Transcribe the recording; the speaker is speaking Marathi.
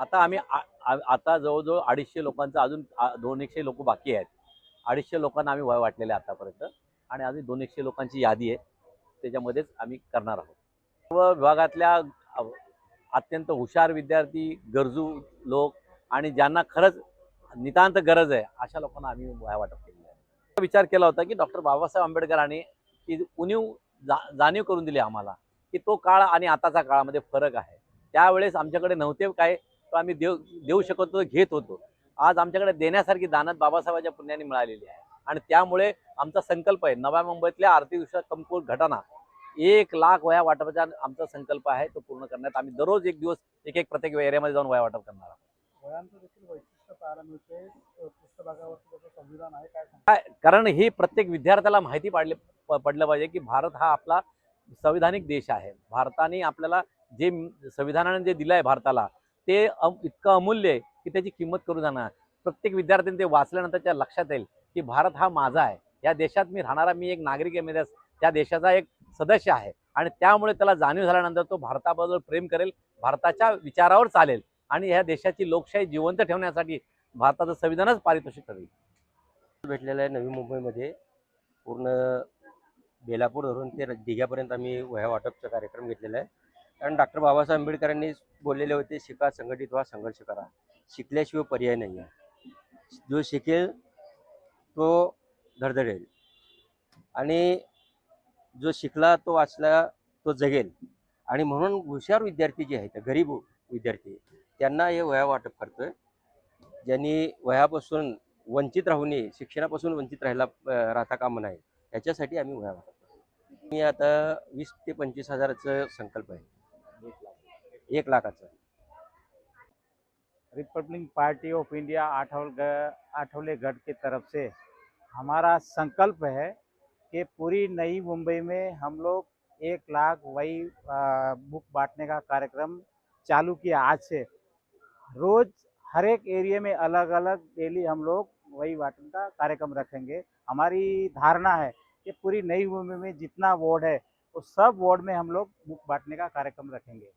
आता आम्ही आ- आ- आता जवळजवळ अडीचशे लोकांचं अजून दोन एकशे लोक बाकी आहेत. अडीचशे लोकांना आम्ही वय वाटलेले आहे आतापर्यंत. आणि अजून दोन एकशे लोकांची यादी आहे. त्याच्यामध्येच आम्ही करणार आहोत. सर्व विभागातल्या अत्यंत हुशार विद्यार्थी गरजू लोक आणि ज्यांना खरंच नितांत गरज आहे अशा लोकांना आम्ही वया वाटप केलेलं आहे. विचार केला होता की डॉक्टर बाबासाहेब आंबेडकरांनी ती उणीव जा जाणीव करून दिली आम्हाला की तो काळ आणि आताचा काळामध्ये फरक आहे. त्यावेळेस आमच्याकडे नव्हते काय तो आम्ही देऊ देऊ शकत होतो घेत होतो. आज आमच्याकडे देण्यासारखी दानत बाबासाहेबांच्या पुण्याने मिळालेली आहे. आणि त्यामुळे आमचा संकल्प आहे नव्या मुंबईतल्या आर्थिकदृष्ट्या कमकुवत घटना एक लाख वया वाटपाचा आमचा संकल्प आहे तो पूर्ण करण्यात आम्ही दररोज एक दिवस एक एक प्रत्येक एरियामध्ये जाऊन वया वाटप करणार आहोत. कारण हे प्रत्येक विद्यार्थ्याला माहिती पाडले पडलं पाहिजे की भारत हा आपला संविधानिक देश आहे. भारताने आपल्याला जे संविधानाने जे दिलं आहे भारताला ते अम- इतकं अमूल्य आहे की त्याची किंमत करू जाणार. प्रत्येक विद्यार्थ्यांनी ते वाचल्यानंतर त्या लक्षात येईल की भारत हा माझा आहे. या देशात मी राहणारा मी एक नागरिक आहे मी त्या- देशाचा एक सदस्य आहे. आणि त्यामुळे त्याला जाणीव झाल्यानंतर तो भारताबद्दल प्रेम करेल भारताच्या विचारावर चालेल आणि ह्या देशाची लोकशाही जिवंत ठेवण्यासाठी भारताचं संविधानच पारितोषिक ठरेल. भेटलेलं आहे नवी मुंबईमध्ये. पूर्ण बेलापूर धरून ते दिघ्यापर्यंत आम्ही वह्या वाटपचा कार्यक्रम घेतलेला आहे. कारण डॉक्टर बाबासाहेब आंबेडकरांनी बोललेले होते शिका संघटित व्हा संघर्ष करा. शिकल्याशिवाय पर्याय नाही आहे. जो शिकेल तो धडधडेल. आणि जो शिकला तो वाचला तो जगेल. आणि म्हणून हुशार विद्यार्थी जे आहेत गरीब विद्यार्थी त्यांना हे वह्या वाटप करतोय. ज्यांनी वह्यापासून वंचित राहू नये शिक्षणापासून वंचित राहायला राहता कामा नये. याच्यासाठी आम्ही वह्या वाटप मी आता वीस ते पंचवीस हजाराचं संकल्प आहे. एक लाखाचं Republic Party of India Athawale Athawale गढ़ की तरफ़ से हमारा संकल्प है कि पूरी नई मुंबई में हम लोग एक लाख वही बुक बांटने का कार्यक्रम चालू किया आज से। रोज हर एक एरिया में अलग अलग डेली हम लोग वही बांटने का कार्यक्रम रखेंगे। हमारी धारणा है कि पूरी नई मुंबई में जितना वार्ड है, उस सब वार्ड में हम लोग बुक बांटने का कार्यक्रम रखेंगे।